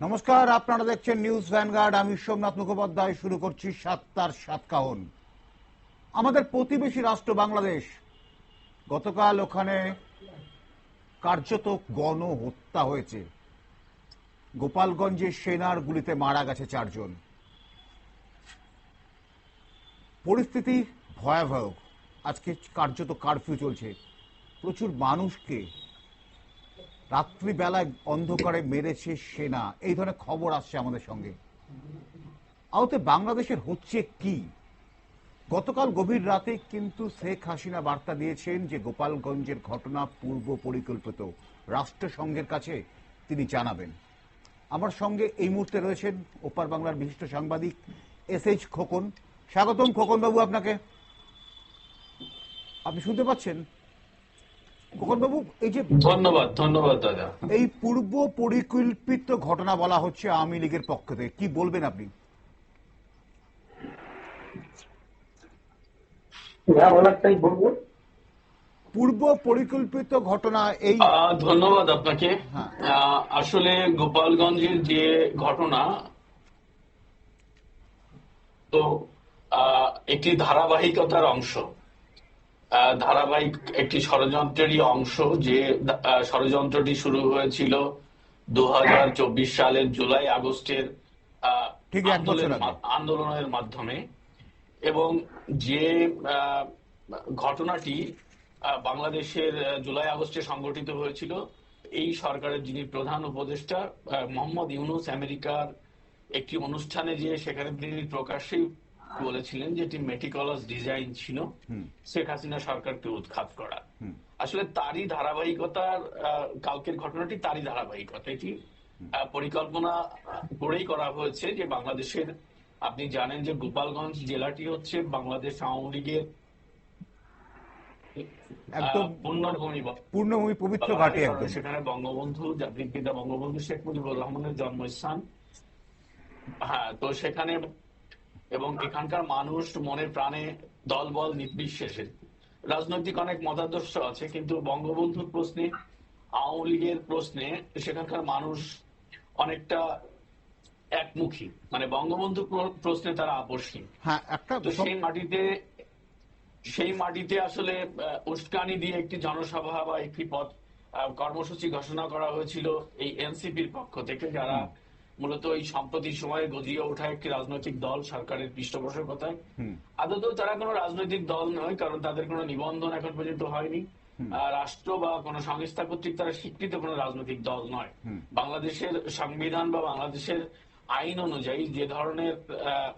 নমস্কার, আপনারা দেখছেন নিউজ ভ্যানগার্ড আমি সোমনাথ মুখোপাধ্যায়, শুরু করছি সাতটার সাত কাহন আমাদের প্রতিবেশী রাষ্ট্র বাংলাদেশ, গতকাল ওখানে কার্যত গণহত্যা হয়েছে। গোপালগঞ্জের সেনার গুলিতে মারা গেছে চারজন। পরিস্থিতি ভয়াবহ। আজকে কার্যত কারফিউ চলছে। প্রচুর মানুষকে রাত্রিবেলায় অন্ধকারে মেরেছে সেনা। এই ধরনের খবর আসছে আমাদের সঙ্গে। আহতে বাংলাদেশের হচ্ছে কি? গতকাল গভীর রাতে কিন্তু শেখ হাসিনা বার্তা দিয়েছেন যে গোপালগঞ্জের ঘটনা পূর্ব পরিকল্পিত। রাষ্ট্রসংঘের কাছে তিনি জানাবেন। আমার সঙ্গে এই মুহূর্তে রয়েছেন ওপার বাংলার বিশিষ্ট সাংবাদিক এস এইচ খোকন। স্বাগতম খোকন বাবু আপনাকে। আপনি শুনতে পাচ্ছেন? বাবু এই যে ধন্যবাদ ধন্যবাদ দাদা। এই পূর্ব পরিকল্পিত ঘটনা বলা হচ্ছে আওয়ামী লীগের পক্ষ থেকে। কি বলবেন আপনি? বলব। পূর্ব পরিকল্পিত ঘটনা এই আহ, ধন্যবাদ আপনাকে। হ্যাঁ। আহ, আসলে গোপালগঞ্জের যে ঘটনা তো আহ, একটি ধারাবাহিকতার অংশ। ধারাবাহিক একটি ষড়যন্ত্রেরই অংশ যে ষড়যন্ত্রটি শুরু হয়েছিল দুই হাজার চব্বিশ সালের জুলাই আগস্টের আন্দোলনের মাধ্যমে। এবং যে আহ, ঘটনাটি বাংলাদেশের জুলাই আগস্টে সংগঠিত হয়েছিল এই সরকারের যিনি প্রধান উপদেষ্টা মোহাম্মদ ইউনুস আমেরিকার একটি অনুষ্ঠানে যে সেখানে তিনি প্রকাশ্যেই বলেছিলেন যে এটি মেটিকলাস ডিজাইন ছিল। শেখ হাসিনা সরকারকে উৎখাত করা। আসলে তারই ধারাবাহিকতার কালকের ঘটনাটি তারই ধারাবাহিকতা। এটি পরিকল্পনা করেই করা হয়েছে যে বাংলাদেশের আপনি জানেন যে গোপালগঞ্জ জেলাটি হচ্ছে বাংলাদেশ আওয়ামী লীগের পূর্ণভূমি পবিত্র ঘাটে সেখানে বঙ্গবন্ধু জাতির পিতা বঙ্গবন্ধু শেখ মুজিবুর রহমানের জন্মস্থান। হ্যাঁ তো সেখানে এবং এখানকার মানুষ মনে প্রাণে দলবল নির্বিশেষে। রাজনৈতিক অনেক মতাদর্শ আছে কিন্তু বঙ্গবন্ধুর প্রশ্নে আওয়ামী লীগের প্রশ্নে সেখানকার মানুষ অনেকটা একমুখী। মানে বঙ্গবন্ধু প্রশ্নে তারা আপোষহীন। হ্যাঁ তো সেই মাটিতে সেই মাটিতে আসলে উস্কানি দিয়ে একটি জনসভা বা একটি পথ কর্মসূচি ঘোষণা করা হয়েছিল এই এনসিপির পক্ষ থেকে যারা মূলত এই সম্প্রতি সময়ে গজিয়ে ওঠা একটি রাজনৈতিক দল সরকারের পৃষ্ঠপোষকতায়। আদতেও তারা কোনো রাজনৈতিক দল নয় কারণ তাদের কোনো নিবন্ধন এখন পর্যন্ত হয়নি। রাষ্ট্র বা কোনো সংস্থা কর্তৃক তারা স্বীকৃত কোনো রাজনৈতিক দল নয়। বাংলাদেশের সংবিধান বা বাংলাদেশের আইন অনুযায়ী যে ধরনের আহ,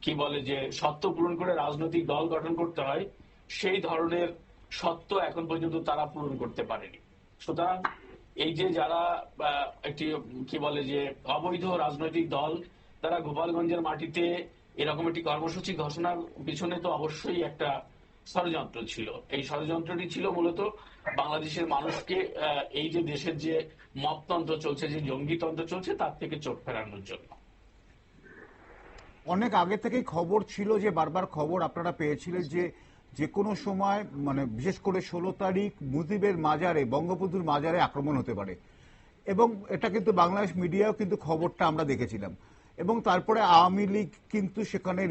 কি বলে যে সত্য পূরণ করে রাজনৈতিক দল গঠন করতে হয় সেই ধরনের সত্য এখন পর্যন্ত তারা পূরণ করতে পারেনি। সুতরাং এই যে যারা একটি, কি বলে যে, অবৈধ রাজনৈতিক দল, তারা গোপালগঞ্জের মাটিতে এরকম একটি কর্মসূচি ঘোষণার পিছনে তো অবশ্যই একটা ষড়যন্ত্র ছিল। এই ষড়যন্ত্রটি ছিল মূলত বাংলাদেশের মানুষকে এই যে দেশের যে মপতন্ত্র চলছে, যে জঙ্গিতন্ত্র চলছে, তার থেকে চোখ ফেরানোর জন্য। অনেক আগে থেকেই খবর ছিল যে, বারবার খবর আপনারা পেয়েছিলেন যে যে কোনো সময় মানে বিশেষ করে ষোলো তারিখ মুজিবের মাজারে, বঙ্গবন্ধুর মাজারে আক্রমণ হতে পারে। এবং এটা কিন্তু বাংলাদেশ মিডিয়াও কিন্তু খবরটা আমরা দেখেছিলাম। এবং তারপরে আওয়ামী লীগ কিন্তু সেখানে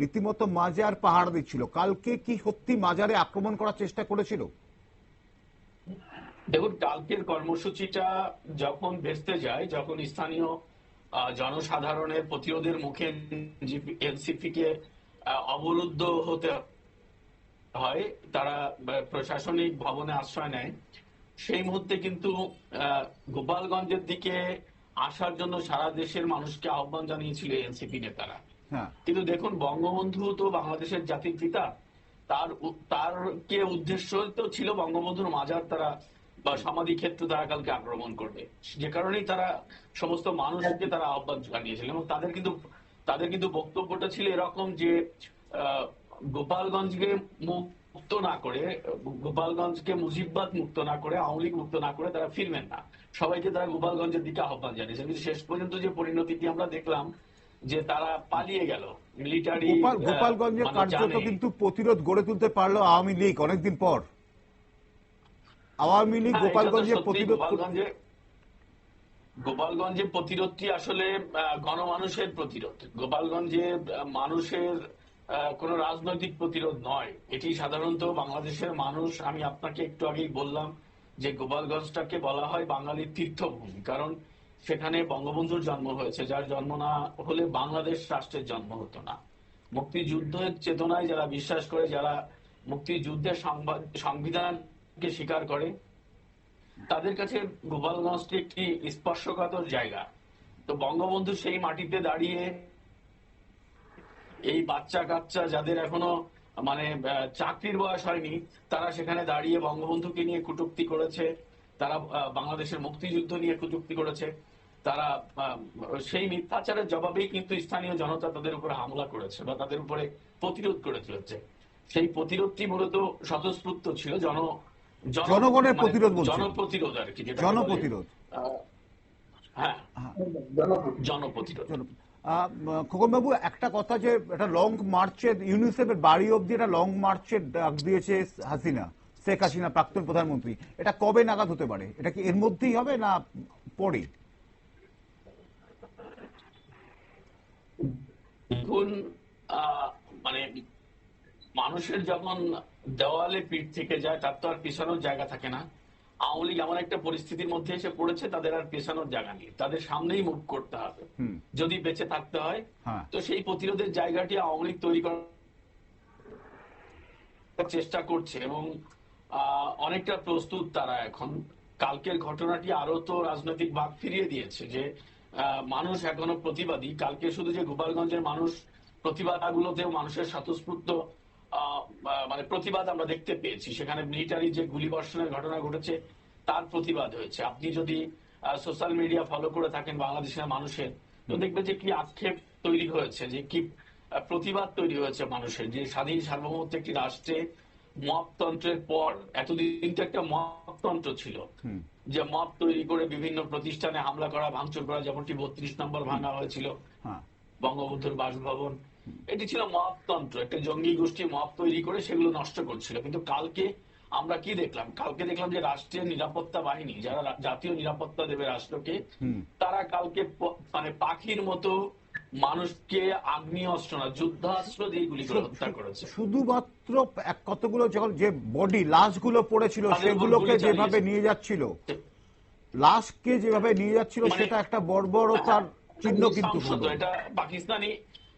রীতিমতো মাজার পাহাড় দিচ্ছিল। কালকে কি সত্যি মাজারে আক্রমণ করার চেষ্টা করেছিল? দেখুন, কালকের কর্মসূচিটা যখন ভেস্তে যায়, যখন স্থানীয় জনসাধারণের প্রতিরোধের মুখে এনসিপি কে অবরুদ্ধ হতে হয় তারা প্রশাসনিক ভবনে আশ্রয় নেয়। সেই মুহূর্তে কিন্তু গোপালগঞ্জের দিকে আসার জন্য সারা দেশের মানুষকে আহ্বান জানিয়েছিল এনসিপি নেতারা। হ্যাঁ। কিন্তু দেখুন বঙ্গবন্ধু তো বাংলাদেশের জাতির পিতা। তার তার কে উদ্দেশ্য তো ছিল বঙ্গবন্ধুর মাজার তারা বা সমাধি ক্ষেত্রে তারা কালকে আক্রমণ করবে। যে কারণেই তারা সমস্ত মানুষকে তারা আহ্বান জানিয়েছিলেন এবং তাদের কিন্তু তাদের কিন্তু বক্তব্যটা ছিল এরকম যে আহ, গোপালগঞ্জকে মুক্ত না করে গোপালগঞ্জকে মুজিববাদ মুক্ত না করে আওয়ামী লীগ মুক্ত না করে তারা ফিরবেন না। সবাইকে তারা গোপালগঞ্জের দিকে আহ্বান জানিয়েছেন। কিন্তু শেষ পর্যন্ত যে পরিণতিটি আমরা দেখলাম যে তারা পালিয়ে গেল। মিলিটারি গোপাল গোপালগঞ্জে কার্যত কিন্তু প্রতিরোধ গড়ে তুলতে পারল আওয়ামী লীগ অনেকদিন পর। আওয়ামী লীগ গোপালগঞ্জে প্রতিরোধ কর- গোপালগঞ্জে গোপালগঞ্জে প্রতিরোধটি আসলে গণমানুষের প্রতিরোধ। গোপালগঞ্জে মানুষের কোনো রাজনৈতিক প্রতিরোধ নয়। এটি সাধারণত বাংলাদেশের মানুষ, আমি আপনাকে একটু আগেই বললাম যে গোপালগঞ্জটাকে বলা হয় বাঙালির তীর্থভূমি, কারণ সেখানে বঙ্গবন্ধুর জন্ম হয়েছে, যার জন্ম না হলে বাংলাদেশ রাষ্ট্রের জন্ম হতো না। মুক্তিযুদ্ধের চেতনায় যারা বিশ্বাস করে, যারা মুক্তিযুদ্ধের সংবিধানকে স্বীকার করে, তাদের কাছে গোপালগঞ্জটি একটি স্পর্শকাতর জায়গা। তো বঙ্গবন্ধু সেই মাটিতে দাঁড়িয়ে এই বাচ্চা কাচ্চা যাদের এখনও মানে চাকরির বয়স হয়নি তারা সেখানে দাঁড়িয়ে বঙ্গবন্ধুকে নিয়ে কটূক্তি করেছে তারা বাংলাদেশের মুক্তিযুদ্ধ নিয়ে কটূক্তি করেছে তারা সেই মিথ্যাচারের জবাবেই কিন্তু স্থানীয় জনতা তাদের উপরে হামলা করেছে বা তাদের উপরে প্রতিরোধ করে চলেছে সেই প্রতিরোধটি মূলত স্বতঃস্ফূর্ত ছিল জন জন- জনগণের মানে প্রতিরোধ। জনপ্রতিরোধ আর কি জনপ্রতিরোধ। হ্যাঁ। জনগণ জনপ্রতিরোধ। আহ, খোকনবাবু একটা কথা যে একটা লং মার্চের ইউনিসেফের বাড়ি অব্দি একটা লং মার্চের ডাক দিয়েছে হাসিনা, শেখ হাসিনা, প্রাক্তন প্রধানমন্ত্রী। এটা কবে নাগাদ হতে পারে? এটা কি এর মধ্যেই হবে না পরে দেখুন মানে মানুষের যখন দেওয়ালে পিঠ থেকে যায়, তার তো আর পেছানোর জায়গা থাকে না। আওয়ামী লীগ এমন একটা পরিস্থিতির মধ্যে এসে পড়েছে, তাদের আর পেছানোর জায়গা নেই। তাদের সামনেই মুখ করতে হবে। যদি বেঁচে থাকতে হয় হ্যাঁ। তো সেই প্রতিরোধের জায়গাটি আওয়ামী লীগ তৈরি করার চেষ্টা করছে এবং অনেকটা প্রস্তুত তারা এখন। কালকের ঘটনাটি আরও তো রাজনৈতিক ভাগ ফিরিয়ে দিয়েছে যে মানুষ এখনও প্রতিবাদী। কালকে শুধু যে গোপালগঞ্জের মানুষ প্রতিবাদগুলোতেও মানুষের স্বতঃস্ফূর্ত মানে প্রতিবাদ আমরা দেখতে পেয়েছি। সেখানে মিলিটারি যে গুলিবর্ষণের ঘটনা ঘটেছে তার প্রতিবাদ হয়েছে। আপনি যদি সোশ্যাল মিডিয়া ফলো করে থাকেন বাংলাদেশের মানুষের তো দেখবেন যে কি আক্ষেপ তৈরি হয়েছে যে কি প্রতিবাদ তৈরি হয়েছে মানুষের যে স্বাধীন সার্বভৌমত্ব একটি রাষ্ট্রে মপতন্ত্রের পর এতদিন তো একটা মপতন্ত্র ছিল। যে মপ তৈরি করে বিভিন্ন প্রতিষ্ঠানে হামলা করা ভাঙচুর করা যেমনটি বত্রিশ নম্বর ভাঙা হয়েছিল। হ্যাঁ। বঙ্গবন্ধুর বাসভবন। এটি ছিল মপতন্ত্র একটা জঙ্গি গোষ্ঠী মপ তৈরি করে সেগুলো নষ্ট করছিল। কিন্তু কালকে আমরা কি দেখলাম? কালকে দেখলাম যে রাষ্ট্রের নিরাপত্তা বাহিনী যারা জাতীয় নিরাপত্তা দেবে রাষ্ট্রকে তারা কালকে মানে পাখির মতো মানুষকে আগ্নেয় অস্ত্র না যুদ্ধাস্ত্র দিয়ে গুলি করে হত্যা করেছে। শুধুমাত্র কতগুলো যখন যে বডি লাশগুলো পড়েছিল সেগুলোকে যেভাবে নিয়ে যাচ্ছিল লাশকে যেভাবে নিয়ে যাচ্ছিল মানে- সেটা একটা বর্বরতার চিহ্ন কিন্তু এটা পাকিস্তানি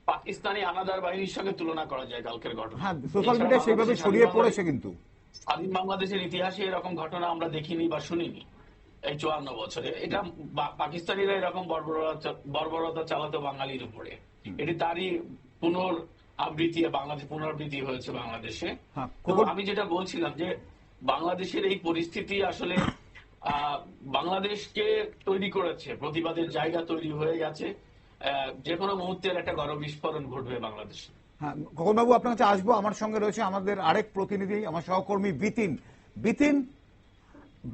পাকিস্তানি হানাদার বাহিনীর সঙ্গে তুলনা করা যায় কালকের ঘটনা। হ্যাঁ সোশ্যাল মিডিয়া সেভাবে ছড়িয়ে পড়েছে কিন্তু। স্বাধীন বাংলাদেশের ইতিহাসে এরকম ঘটনা আমরা দেখিনি বা শুনিনি এই চুয়ান্ন বছরে। এটা পাকিস্তানিরা এরকম বর্বরতা চালাতো বাঙালির উপরে। এটি তারই পুনর আবৃত্তি বাংলাদেশ পুনরাবৃত্তি হয়েছে বাংলাদেশে। হ্যাঁ, আমি যেটা বলছিলাম যে বাংলাদেশের এই পরিস্থিতি আসলে আহ, বাংলাদেশকে তৈরি করেছে প্রতিবাদের জায়গা তৈরি হয়ে গেছে। আহ, যে কোনো মুহূর্তের একটা গণ বিস্ফোরণ ঘটবে বাংলাদেশে। হ্যাঁ খোকনবাবু আপনার কাছে আসব। আমার সঙ্গে রয়েছে আমাদের আরেক প্রতিনিধি, আমার সহকর্মী বিতিন। বিতিন,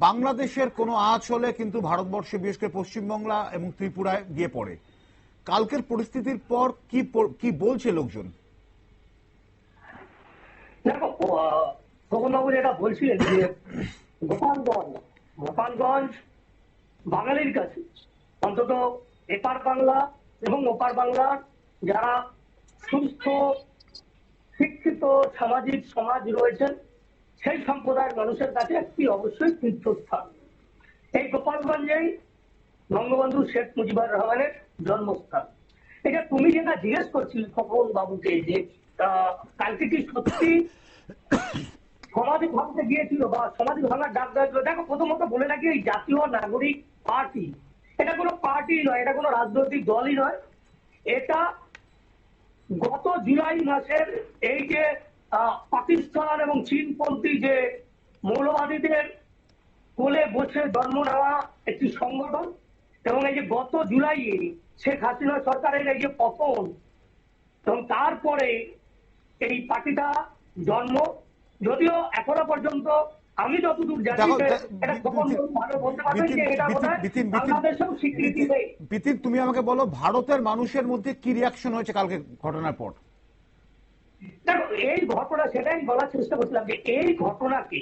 বাংলাদেশের কোনো আজ হলে কিন্তু ভারতবর্ষে, বিশেষ করে পশ্চিমবাংলা এবং ত্রিপুরায় গিয়ে পড়ে। কালকের পরিস্থিতির পর কি কি বলছে লোকজন? দেখো যেটা বলছিলেন যে গোপালগঞ্জ গোপালগঞ্জ বাঙালির কাছে অন্তত এপার বাংলা এবং ওপার বাংলার যারা সুস্থ, শিক্ষিত, সামাজিক সমাজ রয়েছেন, সেই সম্প্রদায়ের মানুষের কাছে একটি অবশ্যই তীর্থস্থান। এই গোপালগঞ্জেই বঙ্গবন্ধু শেখ মুজিবুর রহমানের জন্মস্থান। এটা তুমি যেটা জিজ্ঞেস করছিলে খোকন বাবুকে যে কালকে কি সত্যি সমাধি ভাঙতে গিয়েছিল বা সমাধি ভাঙার ডাক দেওয়া দেখো, প্রথমত বলে রাখি, এই জাতীয় নাগরিক পার্টি, এটা কোনো পার্টি নয়, এটা কোনো রাজনৈতিক দলই নয়। এটা গত জুলাই মাসের এই যে পাকিস্তান এবং চীনপন্থী যে মৌলবাদীদের কোলে বসে জন্ম নেওয়া একটি সংগঠন এবং এই যে গত জুলাই শেখ হাসিনা সরকারের এই যে পতন এবং তারপরে এই পার্টিটা জন্ম, যদিও এখনও পর্যন্ত আমি যতদূর জানি দেখো, যে দে- এটা গোপন বিতিন- ভালো বলতে পারবেন যে এটা বিতিন- বোধহয় বিতিন- বিতিন- বাংলাদেশেও স্বীকৃতি নেই। বিতিন তুমি আমাকে বলো ভারতের মানুষের মধ্যে কি রিয়াকশন হয়েছে কালকে ঘটনার পর? দেখো এই ঘটনা সেটাই বলার চেষ্টা করছিলাম যে এই ঘটনাকে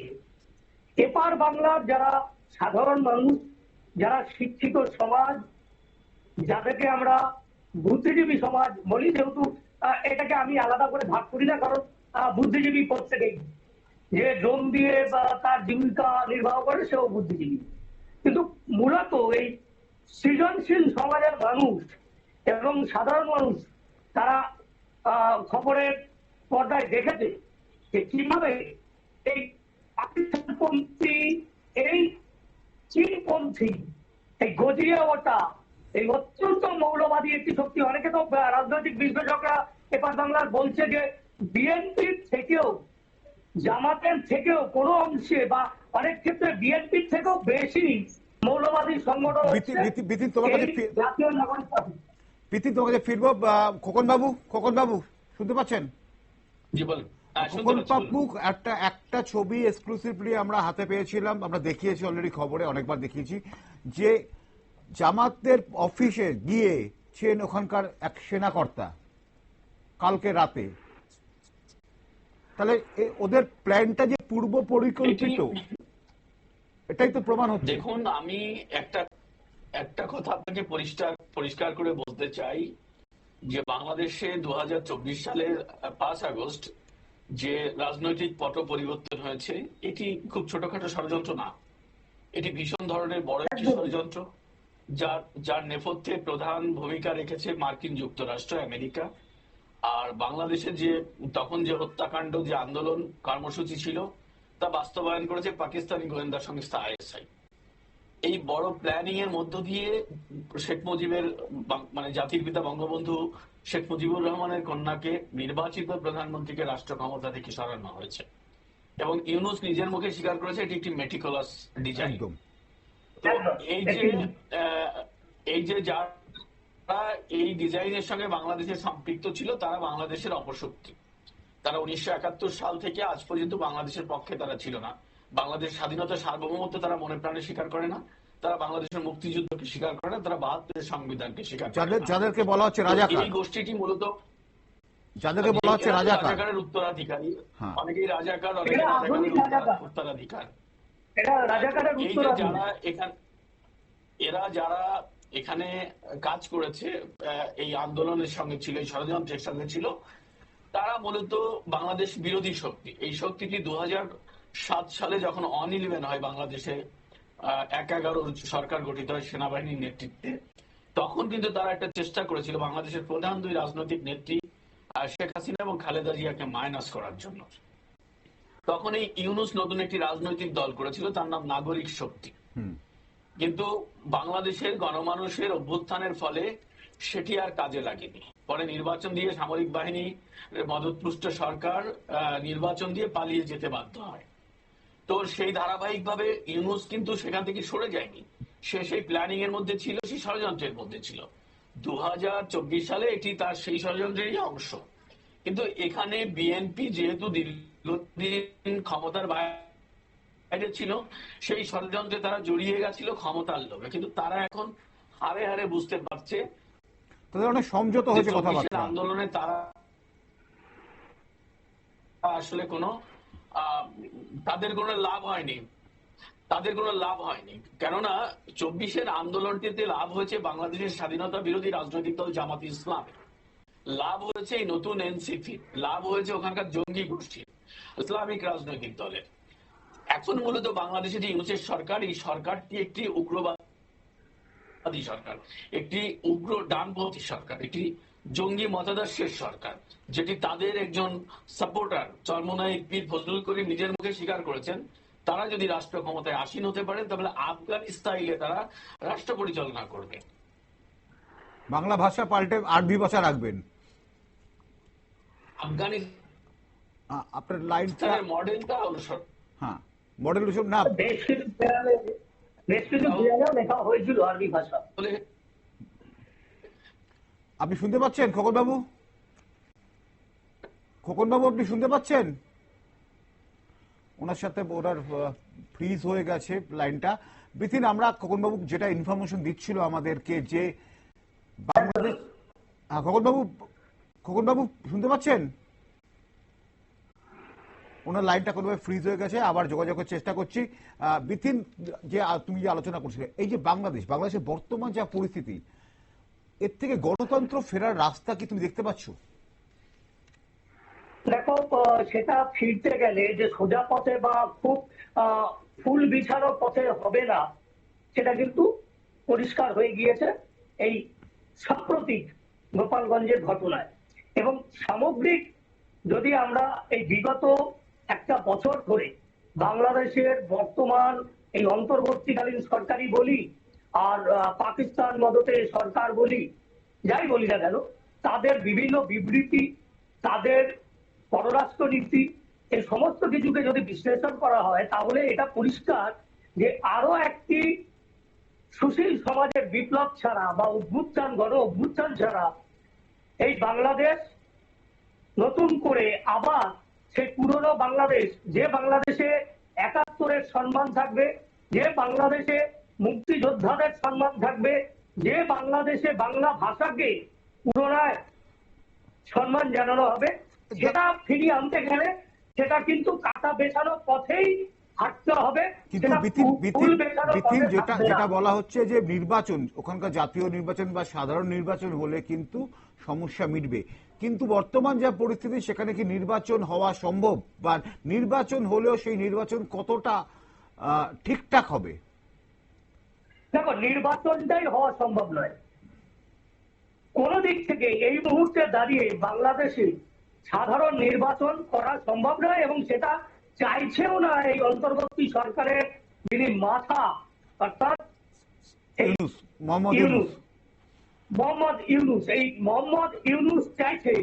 এপার বাংলার যারা সাধারণ মানুষ যারা শিক্ষিত সমাজ যাদেরকে আমরা বুদ্ধিজীবী সমাজ বলি যেহেতু এটাকে আমি আলাদা করে ভাগ করি না কারণ বুদ্ধিজীবী প্রত্যেকেই। যে জম দিয়ে বা তার জীবিকা নির্বাহ করে সেও বুদ্ধিজীবী। কিন্তু মূলত এই সৃজনশীল সমাজের মানুষ এবং সাধারণ মানুষ, তারা খবরের পর্দায় দেখেছে যে কীভাবে এই পাকিস্তানপন্থী, এই চীনপন্থী, এই গজিয়ে ওঠা এই অত্যন্ত মৌলবাদী একটি শক্তি, অনেকে তো রাজনৈতিক বিশ্লেষকরা এপার বাংলার বলছে যে বিএনপির থেকেও জামাতের থেকেও কোনো অংশে বা অনেক ক্ষেত্রে বিএনপির থেকেও বেশি মৌলবাদী সংগঠন জাতীয় নাগরিক পার্টি। প্রীতি তোমার ফিরবো খোকন বাবু খোকন বাবু শুনতে পাচ্ছেন? জি বলুন। হ্যাঁ। একটা একটা ছবি এক্সক্লুসিভলি আমরা হাতে পেয়েছিলাম আমরা দেখিয়েছি অলরেডি খবরে অনেকবার দেখিয়েছি যে জামাতের অফিসে গিয়ে গিয়েছেন ওখানকার এক সেনাকর্তা কালকে রাতে। তাহলে ওদের প্ল্যানটা যে পূর্ব পরিকল্পিত এটাই তো প্রমাণ হচ্ছে। দেখুন আমি একটা একটা কথা আপনাকে পরিষ্কার পরিষ্কার করে বলতে চাই যে বাংলাদেশে দু সালের পাঁচ আগস্ট যে রাজনৈতিক পট পরিবর্তন হয়েছে এটি খুব ছোটখাটো ষড়যন্ত্র না। এটি ভীষণ ধরনের বড় একটি ষড়যন্ত্র যার যার নেপথ্যে প্রধান ভূমিকা রেখেছে মার্কিন যুক্তরাষ্ট্র আমেরিকা। আর বাংলাদেশে যে তখন যে হত্যাকাণ্ড যে আন্দোলন কর্মসূচি ছিল তা বাস্তবায়ন করেছে পাকিস্তানি গোয়েন্দা সংস্থা আইএসআই। এই বড় প্ল্যানিং এর মধ্য দিয়ে শেখ মুজিবের মানে জাতির পিতা বঙ্গবন্ধু শেখ মুজিবুর রহমানের কন্যাকে নির্বাচিত প্রধানমন্ত্রীকে রাষ্ট্র ক্ষমতা থেকে সরানো হয়েছে। এবং ইউনুস নিজের মুখে স্বীকার করেছে এটি একটি মেটিকুলাস ডিজাইন এই যে এই যে যারা এই ডিজাইনের সঙ্গে বাংলাদেশে সম্পৃক্ত ছিল তারা বাংলাদেশের অপশক্তি। তারা উনিশশো একাত্তর সাল থেকে আজ পর্যন্ত বাংলাদেশের পক্ষে তারা ছিল না। বাংলাদেশ স্বাধীনতা সার্বভৌমত্ব তারা মনে প্রাণে স্বীকার করে না। তারা বাংলাদেশের মুক্তিযুদ্ধকে স্বীকার করে না তারা বাহাত্তরের সংবিধানকে স্বীকার করে যাদের যাদেরকে বলা হচ্ছে রাজাকার। এই গোষ্ঠীটি মূলত যাদেরকে বলা হচ্ছে এরা রাজাকার। রাজাকারের উত্তরাধিকারী। হ্যাঁ। অনেকেই রাজাকার অনেকে এরা রাজাকারের উত্তরাধিকার। এটা রাজাকারের যারা এখানে এরা যারা এখানে কাজ করেছে এই আন্দোলনের সঙ্গে ছিল, এই ষড়যন্ত্রের সঙ্গে ছিল। তারা মূলত বাংলাদেশ বিরোধী শক্তি। এই শক্তিটি দু সাত সালে যখন অন ইলেভেন হয় বাংলাদেশে এক এগারো সরকার গঠিত হয় সেনাবাহিনীর নেতৃত্বে, তখন কিন্তু তারা একটা চেষ্টা করেছিল বাংলাদেশের প্রধান দুই রাজনৈতিক নেত্রী শেখ হাসিনা এবং খালেদা জিয়াকে মাইনাস করার জন্য। তখন এই ইউনুস নতুন একটি রাজনৈতিক দল করেছিল, তার নাম নাগরিক শক্তি। কিন্তু বাংলাদেশের গণমানুষের অভ্যুত্থানের ফলে সেটি আর কাজে লাগেনি। পরে নির্বাচন দিয়ে সামরিক বাহিনী মদতপুষ্ট সরকার নির্বাচন দিয়ে পালিয়ে যেতে বাধ্য হয়। তো সেই ধারাবাহিকভাবে ইউনুস কিন্তু সেখান থেকে সরে যায়নি। সে সেই প্ল্যানিং এর মধ্যে ছিল, সেই ষড়যন্ত্রের মধ্যে ছিল। দু হাজার চব্বিশ সালে এটি তার সেই ষড়যন্ত্রেরই অংশ। কিন্তু এখানে বিএনপি যেহেতু দীর্ঘদিন ক্ষমতার বাইরে ছিল সেই ষড়যন্ত্রে তারা জড়িয়ে গেছিল ক্ষমতার লোভে। কিন্তু তারা এখন হারে হারে বুঝতে পারছে তাদের অনেক সমঝোত হয়েছে কথাবার্তা। আন্দোলনে তারা আসলে কোনো তাদের কোনো লাভ হয়নি। তাদের কোনো লাভ হয়নি। কেননা চব্বিশের আন্দোলনটিতে লাভ হয়েছে বাংলাদেশের স্বাধীনতা বিরোধী রাজনৈতিক দল জামাত ইসলাম। লাভ হয়েছে এই নতুন এনসিপি। লাভ হয়েছে ওখানকার জঙ্গি গোষ্ঠীর ইসলামিক রাজনৈতিক দলের। এখন মূলত বাংলাদেশে যে ইউনুসের সরকার এই সরকারটি একটি উগ্রবাদী সরকার একটি উগ্র ডানপন্থী সরকার একটি জঙ্গি মতাদর্শের সরকার যেটি তাদের একজন সাপোর্টার চর্মনায়ক পীর ফজলুল করিম নিজের মুখে স্বীকার করেছেন। তারা যদি রাষ্ট্র ক্ষমতায় আসীন হতে পারে তাহলে আফগান স্টাইলে তারা রাষ্ট্র পরিচালনা করবে। বাংলা ভাষা পাল্টে আরবি ভাষা রাখবেন। আফগানিস্তানের আ- আপনার লাইনটা মডেলটা অনুসরণ হ্যাঁ। মডেল হিসেব না বেশ কিছু বেশ কিছু লেখা হয়েছিল আরবি ভাষা আপনি শুনতে পাচ্ছেন খোকন বাবু খোকন বাবু আপনি শুনতে পাচ্ছেন? ওনার সাথে ওনার ফ্রিজ হয়ে গেছে লাইনটা বিথিন আমরা খোকন বাবু যেটা ইনফরমেশন দিচ্ছিল আমাদেরকে যে বাংলাদেশ খোকন বাবু খোকন বাবু শুনতে পাচ্ছেন? ওনার লাইনটা কোনোভাবে ফ্রিজ হয়ে গেছে, আবার যোগাযোগের চেষ্টা করছি। বিথিন যে তুমি যে আলোচনা করছিলে, এই যে বাংলাদেশ, বাংলাদেশের বর্তমান যা পরিস্থিতি, এর থেকে গণতন্ত্র ফেরার রাস্তা কি তুমি দেখতে পাচ্ছ? দেখো সেটা ফিরতে গেলে যে সোজা পথে বা খুব ফুল বিছানো পথে হবে না, সেটা কিন্তু পরিষ্কার হয়ে গিয়েছে এই সাম্প্রতিক গোপালগঞ্জের ঘটনায়। এবং সামগ্রিক যদি আমরা এই বিগত একটা বছর ধরে বাংলাদেশের বর্তমান এই অন্তর্বর্তীকালীন সরকারি বলি আর পাকিস্তান মদতে সরকার বলি, যাই বলি না কেন, তাদের বিভিন্ন বিবৃতি, তাদের পররাষ্ট্রনীতি, এই সমস্ত কিছুকে যদি বিশ্লেষণ করা হয়, তাহলে এটা পরিষ্কার যে আরও একটি সুশীল সমাজের বিপ্লব ছাড়া বা অভ্যুত্থান, গণ অভ্যুত্থান ছাড়া এই বাংলাদেশ নতুন করে আবার সেই পুরনো বাংলাদেশ, যে বাংলাদেশে একাত্তরের সম্মান থাকবে, যে বাংলাদেশে মুক্তিযোদ্ধাদের সম্মান থাকবে, যে বাংলাদেশে বাংলা ভাষাকে পুনরায় সম্মান জানানো হবে, সেটা ফিরিয়ে আনতে গেলে সেটা কিন্তু কাটা বেছানো পথেই হাঁটতে হবে যেটা যেটা বলা হচ্ছে যে নির্বাচন ওখানকার জাতীয় নির্বাচন বা সাধারণ নির্বাচন হলে কিন্তু সমস্যা মিটবে। কিন্তু বর্তমান যা পরিস্থিতি সেখানে কি নির্বাচন হওয়া সম্ভব? বা নির্বাচন হলেও সেই নির্বাচন কতটা ঠিকঠাক হবে? দেখো নির্বাচনটাই হওয়া সম্ভব নয়। কোন দিক থেকে এই মুহূর্তে দাঁড়িয়ে বাংলাদেশে সাধারণ নির্বাচন করা সম্ভব নয় এবং সেটা চাইছেও না এই অন্তর্বর্তী সরকারের যিনি মাথা অর্থাৎ ইউনুস মোহাম্মদ ইউনুস ইউনুস। মোহাম্মদ ইউনুস এই মোহাম্মদ ইউনুস চাইছে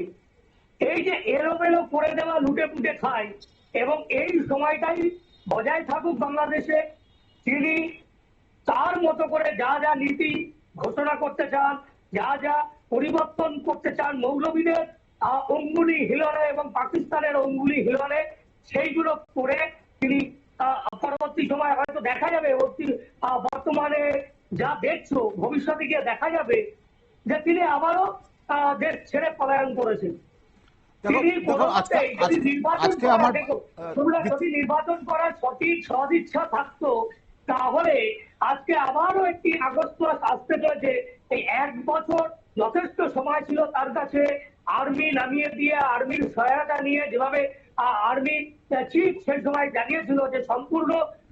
এই যে এলোমেলো করে দেওয়া লুটে পুটে খায় এবং এই সময়টাই বজায় থাকুক বাংলাদেশে তিনি তার মতো করে যা যা নীতি ঘোষণা করতে চান যা যা পরিবর্তন করতে চান মৌলবীদের অঙ্গুলি হিলনে এবং পাকিস্তানের অঙ্গুলি হিলনে সেইগুলো করে তিনি পরবর্তী সময় হয়তো দেখা যাবে বর্তমানে যা দেখছ ভবিষ্যতে গিয়ে দেখা যাবে যে তিনি আবারও দেশ ছেড়ে পলায়ন করেছেন। নির্বাচন করার নির্বাচন সঠিক সদিচ্ছা থাকতো তাহলে আজকে আবারও একটি আগস্ট মাস আসতে চলেছে। এই এক বছর যথেষ্ট সময় ছিল তার কাছে। আর্মি নামিয়ে দিয়ে আর্মির সহায়তা নিয়ে যেভাবে আর্মি চিফ সময় জানিয়েছিল যে সম্পূর্ণ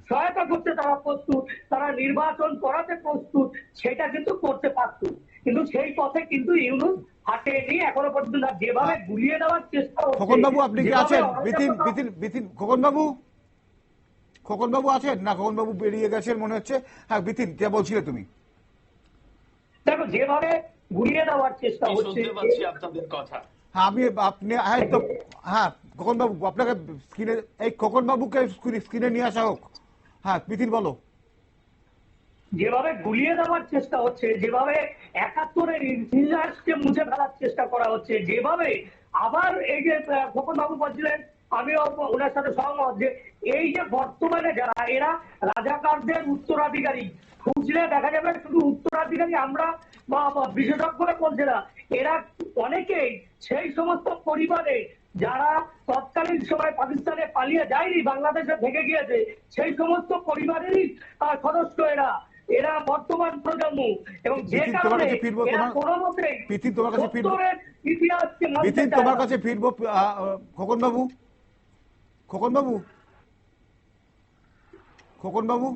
সহায়তা করতে তারা প্রস্তুত তারা নির্বাচন করাতে প্রস্তুত সেটা কিন্তু করতে পারত। কিন্তু সেই পথে কিন্তু ইউনুস হাঁটেনি এখনও পর্যন্ত যেভাবে গুলিয়ে দেওয়ার চেষ্টা খোকন বাবু আপনি কি আছেন? বিথিন বিথিন বিথিন খোকন বাবু খোকন বাবু আছেন? না খোকন বাবু বেরিয়ে গেছেন মনে হচ্ছে। হ্যাঁ বিথিন যা বলছিলে তুমি? দেখো যেভাবে গুলিয়ে দেওয়ার চেষ্টা হচ্ছে আপনাদের কথা। আমি আপনি হ্যাঁ তো হ্যাঁ আপনাকে স্ক্রিনে এই স্ক্রিনে নিয়ে আসা হোক। হ্যাঁ বিথিন বলো। যেভাবে গুলিয়ে দেওয়ার চেষ্টা হচ্ছে, যেভাবে একাত্তরের ইতিহাসকে মুছে ফেলার চেষ্টা করা হচ্ছে, যেভাবে আবার এই যে খোকন বাবু বলছিলেন, আমিও ওনার সাথে সহমত যে এই যে বর্তমানে যারা, এরা রাজাকারদের উত্তরাধিকারী, খুঁজলে দেখা যাবে শুধু উত্তরাধিকারী আমরা বা বিশেষজ্ঞরা বলছে না, এরা অনেকেই সেই সমস্ত পরিবারে যারা তৎকালীন সময় পাকিস্তানে পালিয়ে যায়নি বাংলাদেশে থেকে গিয়েছে সেই সমস্ত পরিবারেরই সদস্য এরা। এরা বর্তমান প্রজন্ম এবং যে কারণে এরা কোনো বিপিন, তোমার কাছে ফিরবো। ইতিহাসকে তোমার কাছে ফিরবো খোকন বাবু খোকন বাবু খোকন বাবু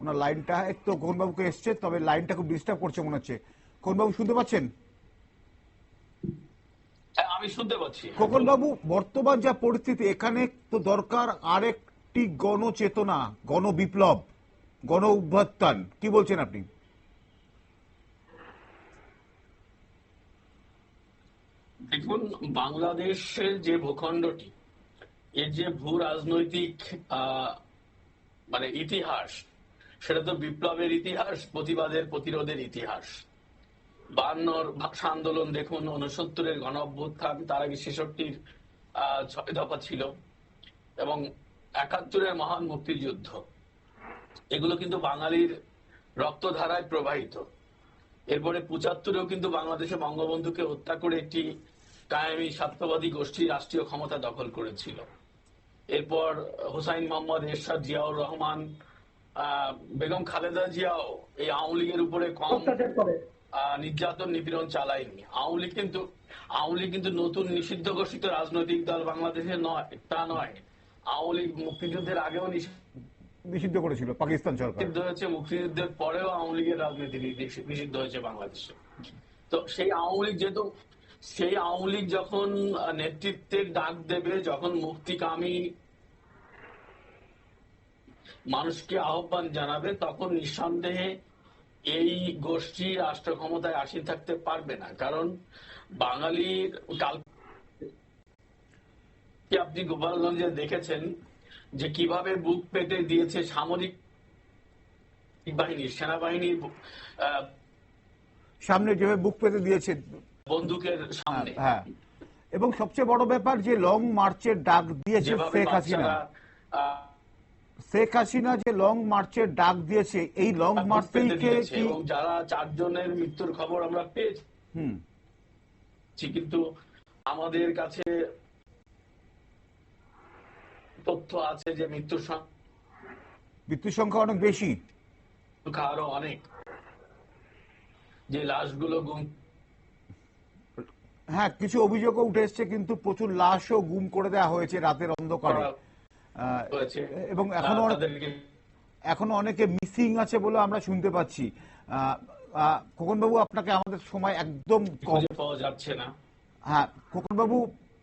ওনার লাইনটা একটু খোকন বাবুকে এসছে তবে লাইনটা খুব ডিস্টার্ব করছে মনে হচ্ছে। খোকন বাবু শুনতে পাচ্ছেন? আমি শুনতে পাচ্ছি। খোকন বাবু বর্তমান যা পরিস্থিতি এখানে তো দরকার আরেকটি গণচেতনা গণবিপ্লব গণ অভ্যুত্থান কি বলছেন আপনি? দেখুন বাংলাদেশের যে ভূখণ্ডটি এর যে ভূ রাজনৈতিক আহ, মানে ইতিহাস সেটা তো বিপ্লবের ইতিহাস প্রতিবাদের প্রতিরোধের ইতিহাস। বায়ান্নর ভাষা আন্দোলন দেখুন উনসত্তরের গণ অভ্যুত্থান তার আগে ছেষট্টির ছয় দফা ছিল, এবং একাত্তরের মহান মুক্তিযুদ্ধ এগুলো কিন্তু বাঙালির রক্তধারায় প্রবাহিত। এরপরে পঁচাত্তরেও কিন্তু বাংলাদেশে বঙ্গবন্ধুকে হত্যা করে একটি কায়েমি স্বার্থবাদী গোষ্ঠী রাষ্ট্রীয় ক্ষমতা দখল করেছিল। এরপর হুসাইন মোহাম্মদ এরশাদ জিয়াউর রহমান বেগম খালেদা জিয়াও এই আওয়ামী লীগের উপরে কম নির্যাতন নিপীড়ন চালায়নি। আওয়ামী লীগ কিন্তু আওয়ামী লীগ কিন্তু নতুন নিষিদ্ধ ঘোষিত রাজনৈতিক দল বাংলাদেশে নয় তা নয়। আওয়ামী লীগ মুক্তিযুদ্ধের আগেও নিষিদ্ধ নিষিদ্ধ করেছিল পাকিস্তান সরকার। হয়েছে মুক্তিযুদ্ধের পরেও আওয়ামী লীগের রাজনীতি নিষিদ্ধ হয়েছে বাংলাদেশে। তো সেই আওয়ামী লীগ যেহেতু সেই আওয়ামী লীগ যখন নেতৃত্বের ডাক দেবে যখন মুক্তিকামী মানুষকে আহ্বান জানাবে তখন নিঃসন্দেহে এই গোষ্ঠী রাষ্ট্র ক্ষমতায় আসীন থাকতে পারবে না কারণ বাঙালির কাল আপনি গোপালগঞ্জে দেখেছেন যে কীভাবে বুক পেতে দিয়েছে সামরিক বাহিনী সেনাবাহিনীর আহ, সামনে যেভাবে বুক পেতে দিয়েছে। বন্দুকের সামনে। হ্যাঁ এবং সবচেয়ে বড় ব্যাপার যে লং মার্চের ডাক দিয়েছে শেখ হাসিনা। শেখ হাসিনা যে লং মার্চের ডাক দিয়েছে এই লং মার্চ থেকে এবং যারা চারজনের মৃত্যুর খবর আমরা পেয়েছি। কিন্তু আমাদের কাছে তথ্য আছে যে মৃত্যুর মৃত্যুর সংখ্যা অনেক বেশি। সংখ্যা আরও অনেক। যে লাশগুলো গুম হ্যাঁ কিছু অভিযোগও উঠে এসছে কিন্তু প্রচুর লাশও গুম করে দেওয়া হয়েছে রাতের অন্ধকারে। এবং এখনও এখনও অনেকে মিসিং আছে বলে আমরা শুনতে পাচ্ছি। খোকনবাবু আপনাকে আমাদের সময় একদম কম পাওয়া যাচ্ছে না। হ্যাঁ খোকনবাবু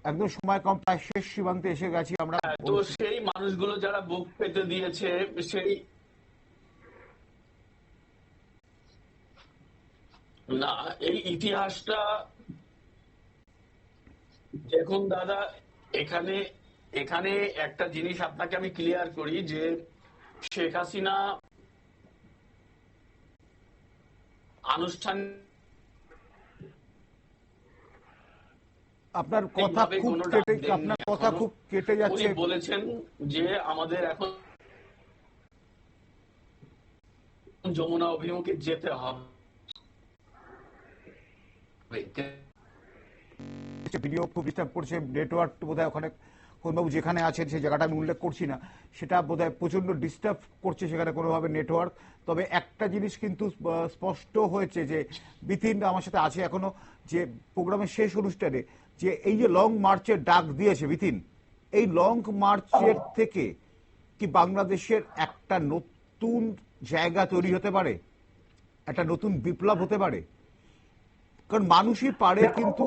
একদম সময় কম প্রায় শেষ সীমান্তে এসে গেছি আমরা। হ্যাঁ, তো সেই মানুষগুলো যারা বুক পেতে দিয়েছে সেই না এই ইতিহাসটা দেখুন দাদা এখানে এখানে একটা জিনিস আপনাকে আমি ক্লিয়ার করি যে শেখ হাসিনা আপনার কথা খুব কেটে আপনার কথা খুব কেটে যাচ্ছে। বলেছেন যে আমাদের এখন যমুনা অভিমুখে যেতে হবে। ভিডিও খুব ডিস্টার্ব করছে নেটওয়ার্ক বোধহয় ওখানে কোনবাবু যেখানে আছেন, সেই জায়গাটা আমি উল্লেখ করছি না। সেটা বোধহয় প্রচণ্ড ডিস্টার্ব করছে সেখানে কোনোভাবে নেটওয়ার্ক তবে একটা জিনিস কিন্তু স্পষ্ট হয়েছে যে বিতিন আমার সাথে আছে এখনও, যে প্রোগ্রামের শেষ অনুষ্ঠানে যে এই যে লং মার্চের ডাক দিয়েছে বিতিন এই লং মার্চের থেকে কি বাংলাদেশের একটা নতুন জায়গা তৈরি হতে পারে? একটা নতুন বিপ্লব হতে পারে? কারণ মানুষই পারে কিন্তু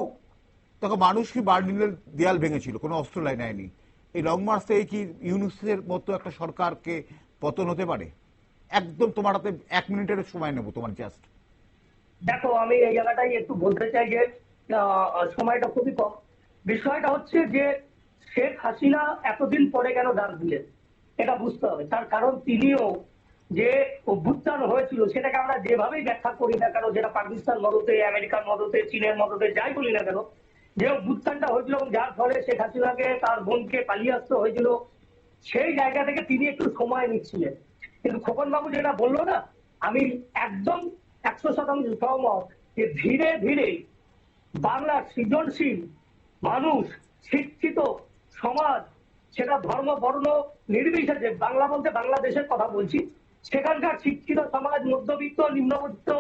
তখন মানুষ কি বার্লিনের দেয়াল ভেঙেছিল? কোনো অস্ত্র লাই নেয়নি। এই লং মার্চ থেকে কি ইউনুসের মতো একটা সরকারকে পতন হতে পারে? একদম তোমার হাতে এক মিনিটের সময় নেব তোমার জাস্ট দেখো, আমি এই জায়গাটাই একটু বলতে চাই যে সময়টা খুবই কম। বিষয়টা হচ্ছে যে, শেখ হাসিনা এতদিন পরে কেন ডাক দিলেন? এটা বুঝতে হবে। তার কারণ তিনিও যে অভ্যুত্থান হয়েছিল, সেটাকে আমরা যেভাবেই ব্যাখ্যা করি না কেন, যেটা পাকিস্তান মদতে, আমেরিকার মদতে, চীনের মদতে, যাই বলি না কেন যে অভ্যুত্থানটা হয়েছিল এবং যার ফলে শেখ হাসিনাকে তার বোনকে পালিয়ে আসতে হয়েছিল সেই জায়গা থেকে তিনি একটু সময় নিচ্ছিলেন। কিন্তু খোকন বাবু যেটা বলল না আমি একদম একশো শতাংশ সহমত যে ধীরে ধীরে বাংলার সৃজনশীল মানুষ শিক্ষিত সমাজ সেটা ধর্ম বর্ণ নির্বিশেষে বাংলা বলতে বাংলাদেশের কথা বলছি সেখানকার শিক্ষিত সমাজ মধ্যবিত্ত নিম্নবিত্ত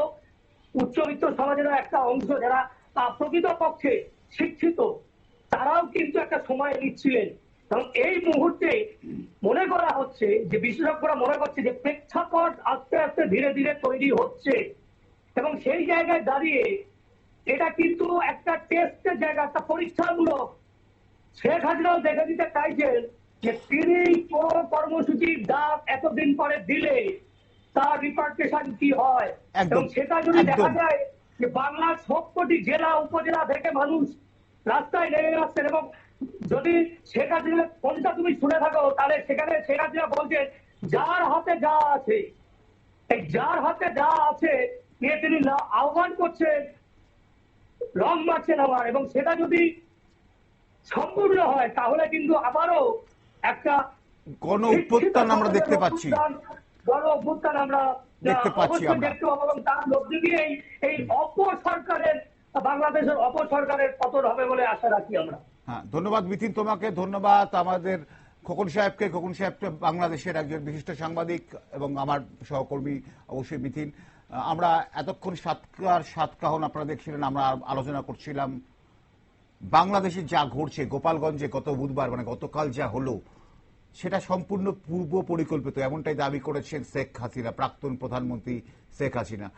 উচ্চবিত্ত সমাজের একটা অংশ যারা আহ, প্রকৃতপক্ষে শিক্ষিত তারাও কিন্তু একটা সময় নিচ্ছিলেন। এবং এই মুহূর্তে মনে করা হচ্ছে যে বিশেষজ্ঞরা মনে করছে যে প্রেক্ষাপট আস্তে আস্তে ধীরে ধীরে তৈরি হচ্ছে। এবং সেই জায়গায় দাঁড়িয়ে এটা কিন্তু একটা টেস্টের জায়গা একটা পরীক্ষামূলক। শেখ হাসিনাও দেখে দিতে চাইছেন যে তিনি কোন কর্মসূচির ডাক এতদিন পরে দিলে তার রিপার্টেশন কি হয়? এবং সেটা যদি দেখা যায় যে বাংলার সবকটি জেলা উপজেলা থেকে মানুষ রাস্তায় নেমে আসছেন এবং যদি শেখ হাসিনা কোনটা তুমি শুনে থাকো তাহলে সেখানে শেখ হাসিনা বলছেন যার হাতে যা আছে এই যার হাতে যা আছে নিয়ে তিনি আহ্বান করছেন রং মারছেন আমার এবং সেটা যদি সম্পূর্ণ হয় তাহলে কিন্তু আবারও একটা গণ অভ্যুত্থান আমরা দেখতে পাচ্ছি গণ অভ্যুত্থান আমরা দেখতে পাচ্ছি আমরা। এবং তার মধ্যে দিয়ে এই- এই অপ সরকারের বাংলাদেশের পতন হবে বলে আশা রাখি আমরা। হ্যাঁ ধন্যবাদ মিতিন তোমাকে, ধন্যবাদ আমাদের খোকন সাহেবকে। খোকন সাহেব বাংলাদেশের একজন বিশিষ্ট সাংবাদিক এবং আমার সহকর্মী অবশ্যই মিথিন আমরা এতক্ষণ সাতকার সাতকাহন আপনারা দেখছিলেন, আমরা আলোচনা করছিলাম বাংলাদেশে যা ঘটছে, গোপালগঞ্জে গত বুধবার মানে গতকাল যা হলো, সেটা সম্পূর্ণ পূর্ব পরিকল্পিত, এমনটাই দাবি করেছেন শেখ হাসিনা, প্রাক্তন প্রধানমন্ত্রী শেখ হাসিনা।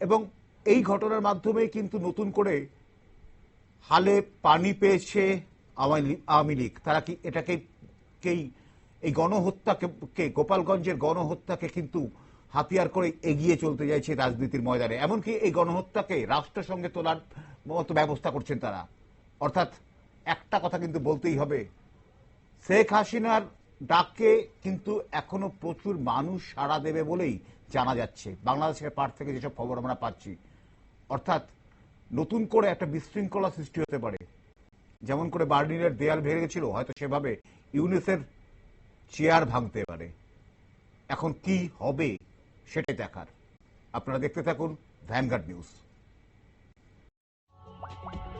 এবং এই ঘটনার মাধ্যমে কিন্তু নতুন করে হালে পানি পেয়েছে আওয়ামী লীগ- তারা কি এটাকে কেই এই গণহত্যাকে গোপালগঞ্জের গণহত্যাকে কিন্তু হাতিয়ার করে এগিয়ে চলতে যাইছে রাজনীতির ময়দানে। এমনকি এই গণহত্যাকে রাষ্ট্রসঙ্গে তোলার মতো ব্যবস্থা করছেন তারা। অর্থাৎ একটা কথা কিন্তু বলতেই হবে, শেখ হাসিনার ডাকে কিন্তু এখনও প্রচুর মানুষ সাড়া দেবে বলেই জানা যাচ্ছে। বাংলাদেশের পার থেকে যেসব খবর আমরা পাচ্ছি অর্থাৎ নতুন করে একটা বিশৃঙ্খলা সৃষ্টি হতে পারে। যেমন করে বার্লিনের দেয়াল ভেঙে গেছিল, হয়তো সেভাবে ইউনিসের চেয়ার ভাঙতে পারে। এখন কি হবে সেটাই দেখার। আপনারা দেখতে থাকুন ভ্যানগার্ড নিউজ।